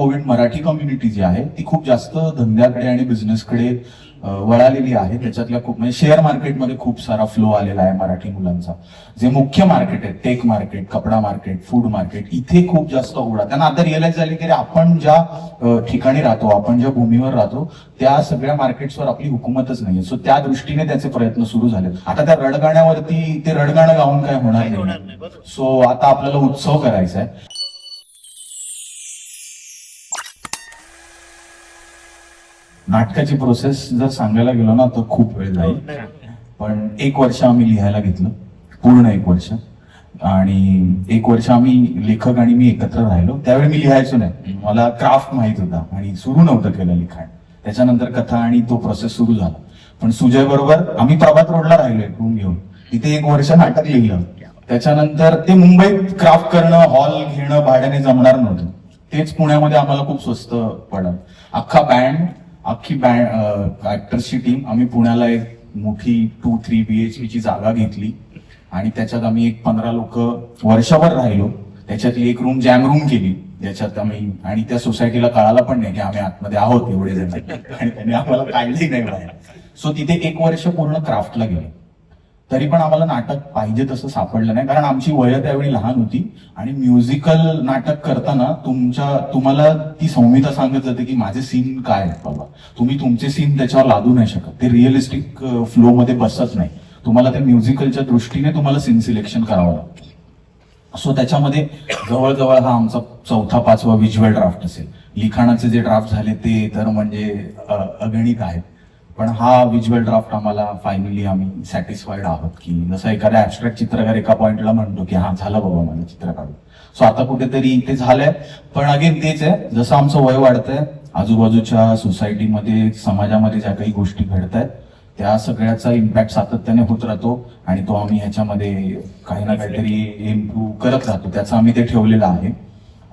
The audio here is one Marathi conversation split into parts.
कोविड मराठी कम्युनिटी जी आहे ती खूप जास्त धंद्याकडे आणि बिझनेसकडे वळालेली आहे. त्याच्यातल्या खूप म्हणजे शेअर मार्केटमध्ये खूप सारा फ्लो आलेला आहे मराठी मुलांचा. जे मुख्य मार्केट आहे टेक मार्केट कपडा मार्केट फूड मार्केट इथे खूप जास्त उघडा. त्यांना आता रिअलाइज झाले की आपण ज्या ठिकाणी राहतो आपण ज्या भूमीवर राहतो त्या सगळ्या मार्केट्सवर आपली हुकूमतच नाहीये. सो त्या दृष्टीने त्याचे प्रयत्न सुरू झालेत. आता त्या रडगाण्यावरती ते रडगाणं गाऊन काय होणार नाही सो आता आपल्याला उत्सव करायचा आहे. नाटकाची प्रोसेस जर सांगायला गेलो ना तर खूप वेळ हो, जाईल बरोबर. पण एक वर्ष आम्ही लिहायला घेतलं. पूर्ण एक वर्ष. आणि एक वर्ष आम्ही लेखक आणि मी एकत्र राहिलो. त्यावेळी मी लिहायचो नाही. मला क्राफ्ट माहीत होता. आणि सुरू नव्हतं केलं लिखाण. त्याच्यानंतर कथा आणि तो प्रोसेस सुरू झाला. पण सुजय बरोबर आम्ही प्रभात रोडला राहिलो एक रूम घेऊन. तिथे एक वर्ष नाटक लिहिलं. त्याच्यानंतर ते मुंबईत क्राफ्ट करणं हॉल घेणं भाड्याने जमणार नव्हतं. तेच पुण्यामध्ये आम्हाला खूप स्वस्त पडलं. अख्खा बँड अख्खी बँड ऍक्टर्सची टीम आम्ही पुण्याला एक मोठी टू थ्री बीएचपी ची जागा घेतली. आणि त्याच्यात आम्ही एक पंधरा लोक वर्षभर राहिलो. त्याच्यातली एक रूम जॅम रूम केली. ज्याच्यात आम्ही आणि त्या सोसायटीला कळालं पण नाही की आम्ही आतमध्ये आहोत एवढे जण. आणि त्यांनी आम्हाला काढली नाही बाहेर. सो तिथे एक वर्ष पूर्ण क्राफ्टला गेलं. तरी पण आम्हाला नाटक पाहिजे तसं सापडलं नाही. कारण आमची वय त्यावेळी लहान होती आणि म्युझिकल नाटक करताना तुमच्या तुम्हाला ती संहिता सांगत जाते की माझे सीन काय आहेत बाबा? तुम्ही तुमचे सीन त्याच्यावर लादू नाही शकत. ते रिअलिस्टिक फ्लो मध्ये बसत नाही. तुम्हाला ते म्युझिकलच्या दृष्टीने तुम्हाला सीन सिलेक्शन करावं लागतं. सो त्याच्यामध्ये जवळजवळ हा आमचा चौथा पाचवा व्हिज्युअल ड्राफ्ट असेल. लिखाणाचे जे ड्राफ्ट झाले ते तर म्हणजे अगणित आहेत. पण हा व्हिज्युअल ड्राफ्ट आम्हाला फायनली आम्ही सॅटिस्फाईड आहोत की जसं एखादा ऍबस्ट्रॅक्ट चित्रकार एका पॉइंटला म्हणतो की हा झालं बाबा मला चित्र काढून सो आता कुठेतरी ते झालंय. पण अगेन तेच आहे. जसं आमचं वय वाढतंय आजूबाजूच्या सोसायटीमध्ये समाजामध्ये ज्या काही गोष्टी घडत आहेत त्या सगळ्याचा इम्पॅक्ट सातत्याने होत राहतो आणि तो आम्ही ह्याच्यामध्ये काही ना काहीतरी इम्प्रूव्ह करत राहतो. त्याचं आम्ही ते ठेवलेलं आहे.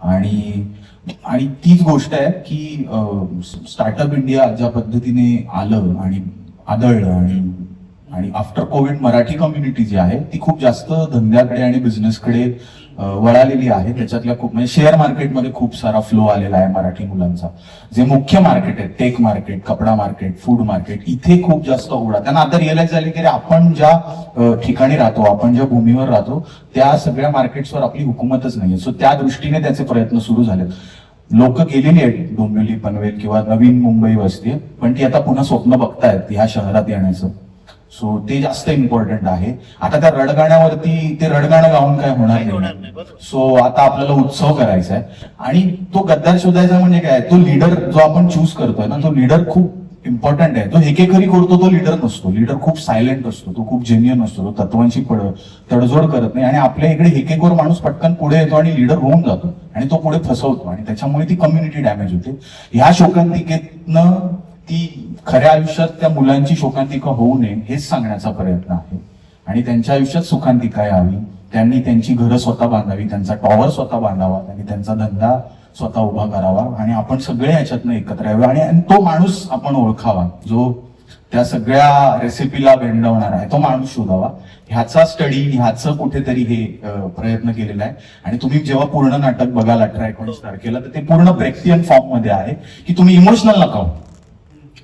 आणि आणि तीच गोष्ट आहे की स्टार्टअप इंडिया ज्या पद्धतीने आलं आणि आदळलं आणि आणि आफ्टर कोविड मराठी कम्युनिटी जी आहे ती खूप जास्त धंद्याकडे आणि बिझनेसकडे वळालेली आहे. त्याच्यातल्या खूप म्हणजे शेअर मार्केटमध्ये खूप सारा फ्लो आलेला आहे मराठी मुलांचा. जे मुख्य मार्केट आहे टेक मार्केट कपडा मार्केट फूड मार्केट इथे खूप जास्त ओढा त्यांना आता रिअलाइज झाले की आपण ज्या ठिकाणी राहतो आपण ज्या भूमीवर राहतो त्या सगळ्या मार्केट्सवर आपली हुकूमतच नाहीये. सो त्या दृष्टीने त्याचे प्रयत्न सुरू झालेत. लोक गेलेली आहेत डोंबिवली पनवेल किंवा नवीन मुंबई वस्ती पण ती आता पुन्हा स्वप्न बघतायत ह्या शहरात येण्याचं. सो ते जास्त इम्पॉर्टंट आहे. आता त्या रडगाण्यावरती ते रडगाणं गाऊन काय होणार नाही. सो आता आपल्याला उत्सव करायचा आहे. आणि तो गद्दार शोधायचा म्हणजे काय? तो लीडर जो आपण चूज करतोय ना तो लीडर खूप इम्पॉर्टंट आहे. तो हेकेखरी करतो तो लीडर नसतो. लीडर खूप सायलेंट असतो तो खूप जेन्युअन असतो तो तत्वांची पड तडजोड करत नाही. आणि आपल्या इकडे हेकेखोर माणूस पटकन पुढे येतो आणि लीडर होऊन जातो. आणि तो पुढे फसवतो. आणि त्याच्यामुळे ती कम्युनिटी डॅमेज होते. ह्या शोकांतिकेतनं ती खऱ्या आयुष्यात त्या मुलांची शोकांतिका होऊ नये हेच सांगण्याचा प्रयत्न आहे. आणि त्यांच्या आयुष्यात सुखांतिका यावी त्यांनी त्यांची घरं स्वतः बांधावी त्यांचा टॉवर स्वतः बांधावा त्यांनी त्यांचा धंदा स्वतः उभा करावा आणि आपण सगळे याच्यातनं एकत्र यावे. आणि तो माणूस आपण ओळखावा जो त्या सगळ्या रेसिपीला भेंडवणार आहे तो माणूस शोधावा. ह्याचा स्टडी ह्याचं कुठेतरी हे प्रयत्न केलेला आहे. आणि तुम्ही जेव्हा पूर्ण नाटक बघाल अठरा एकोणीस तारखेला तर ते पूर्ण ब्रेक्सियन फॉर्ममध्ये आहे की तुम्ही इमोशनल नका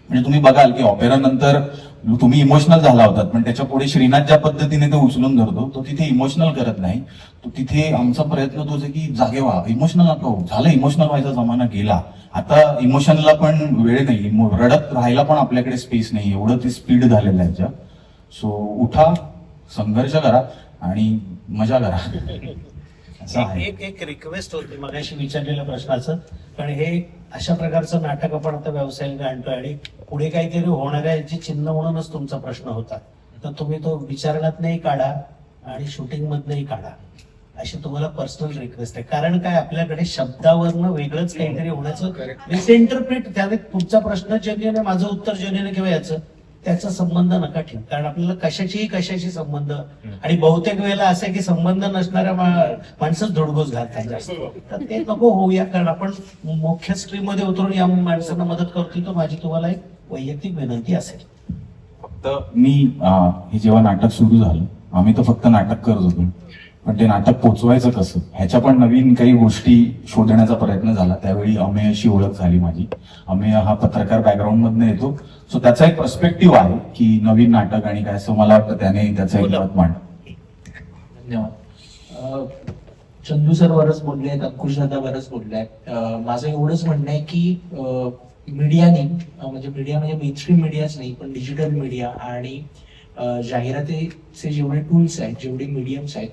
म्हणजे तुम्ही बघाल की ऑपेरा नंतर तुम्ही इमोशनल झाला होतात पण त्याच्या पुढे श्रीनाथ ज्या पद्धतीने ते उचलून धरतो तो तिथे इमोशनल करत नाही. तो तिथे आमचा प्रयत्न तोच आहे की जागे व्हा इमोशनल नका हो झालं इमोशनल व्हायचा जमाना गेला. आता इमोशनला पण वेळ नाही रडत राहायला पण आपल्याकडे स्पेस नाही एवढं ते स्पीड झालेलं आहे जग सो उठा संघर्ष करा आणि मजा करा. एक एक रिक्वेस्ट होती मगाशी विचारलेल्या प्रश्नाचं. कारण हे अशा प्रकारचं नाटक आपण आता व्यावसायिक आणतोय आणि पुढे काहीतरी होणाऱ्याची चिन्ह म्हणूनच तुमचा प्रश्न होता. तर तुम्ही तो विचारण्यातनंही काढा आणि शूटिंग मधनही काढा. अशी तुम्हाला पर्सनल रिक्वेस्ट आहे. कारण काय आपल्याकडे शब्दावरनं वेगळंच काहीतरी होण्याचं मिसइंटरप्रिट त्याने तुमचा प्रश्न जेन्युन आहे माझं उत्तर जेन्युन आहे किंवा याचं त्याचा संबंध नका ठेवू. कारण आपल्याला कशाचीही कशाशी संबंध आणि बहुतेक वेळेला असं आहे की संबंध नसणाऱ्या मा- माणसंच धुडगोस घालतात जास्त. तर ते नको होऊया कारण आपण मुख्य स्ट्रीममध्ये उतरून या माणसांना मदत करतोय तर माझी तुम्हाला एक वैयक्तिक विनंती असेल. फक्त मी अं, हे जेव्हा नाटक सुरू झालं आम्ही तर फक्त नाटक करत होतो. पण ते नाटक पोचवायचं कसं? ह्याच्या पण नवीन काही गोष्टी शोधण्याचा प्रयत्न झाला. त्यावेळी अमेय अशी ओळख झाली माझी. अमेय हा पत्रकार बॅकग्राऊंड मधनं येतो. सो त्याचा एक पर्स्पेक्टिव्ह आहे की नवीन नाटक आणि काय असं मला वाटतं त्याने त्याचं एक मत मांड धन्यवाद. अं, चंदू सर बरंच बोलले आहेत अंकुश दादा बरंच बोलले आहेत. माझं एवढंच म्हणणं आहे की मीडियाने म्हणजे मीडिया म्हणजे मेनस्ट्रीम मीडियाच नाही पण डिजिटल मीडिया आणि जाहिरातीचे जेवढे टूल्स आहेत जेवढे मीडियम्स आहेत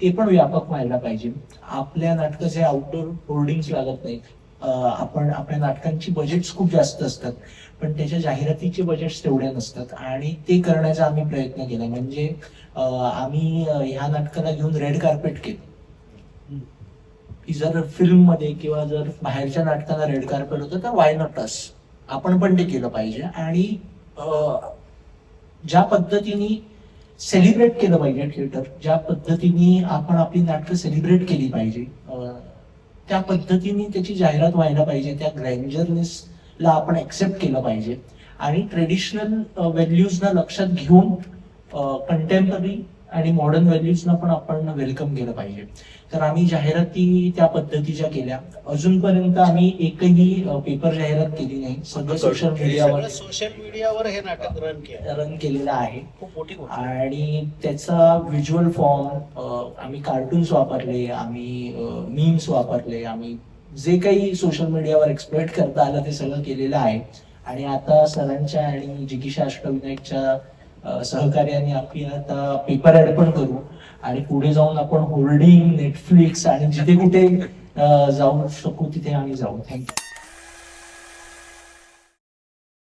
ते पण व्यापक व्हायला पाहिजे. आपल्या नाटकाचे आउटडोर होर्डिंग्स लागत नाहीत. आपण आपल्या नाटकांची बजेट्स खूप जास्त असतात पण त्याच्या जाहिरातीचे बजेट्स तेवढे नसतात. आणि ते करण्याचा आम्ही प्रयत्न केला. म्हणजे आम्ही ह्या नाटकाला घेऊन रेड कार्पेट केलं. जर फिल्ममध्ये किंवा जर बाहेरच्या नाटकाला रेड कार्पेट होतं तर वाय नॉट अस आपण पण ते केलं पाहिजे. आणि ज्या पद्धतीने सेलिब्रेट केलं पाहिजे थिएटर ज्या पद्धतीने आपण आपली नाटकं सेलिब्रेट केली पाहिजे त्या पद्धतीने त्याची जाहिरात व्हायला पाहिजे त्या ग्रँजरनेसला आपण ऍक्सेप्ट केलं पाहिजे. आणि ट्रेडिशनल व्हॅल्यूजना लक्षात घेऊन कंटेम्पररी आणि मॉडर्न व्हॅल्यूजना पण आपण वेलकम केलं पाहिजे. तर आम्ही जाहिराती त्या पद्धतीच्या केल्या. अजूनपर्यंत आम्ही एकही पेपर जाहिरात केली नाही. सगळं सोशल मीडियावर सोशल मीडियावर हे नाटक रन रन केलेलं आहे. आणि त्याचा व्हिज्युअल फॉर्म आम्ही कार्टून्स वापरले आम्ही मीम्स वापरले आम्ही जे काही सोशल मीडियावर एक्सप्लोएट करता आलं ते सगळं केलेलं आहे. आणि आता सरांच्या आणि जिगिषा अष्टविनायकच्या सहकार्याने आपली आता पेपर ऍड पण करू. आणि पुढे जाऊन आपण होल्डिंग नेटफ्लिक्स आणि जिथे कुठे जाऊ शकू तिथे आम्ही जाऊ. थँक्यू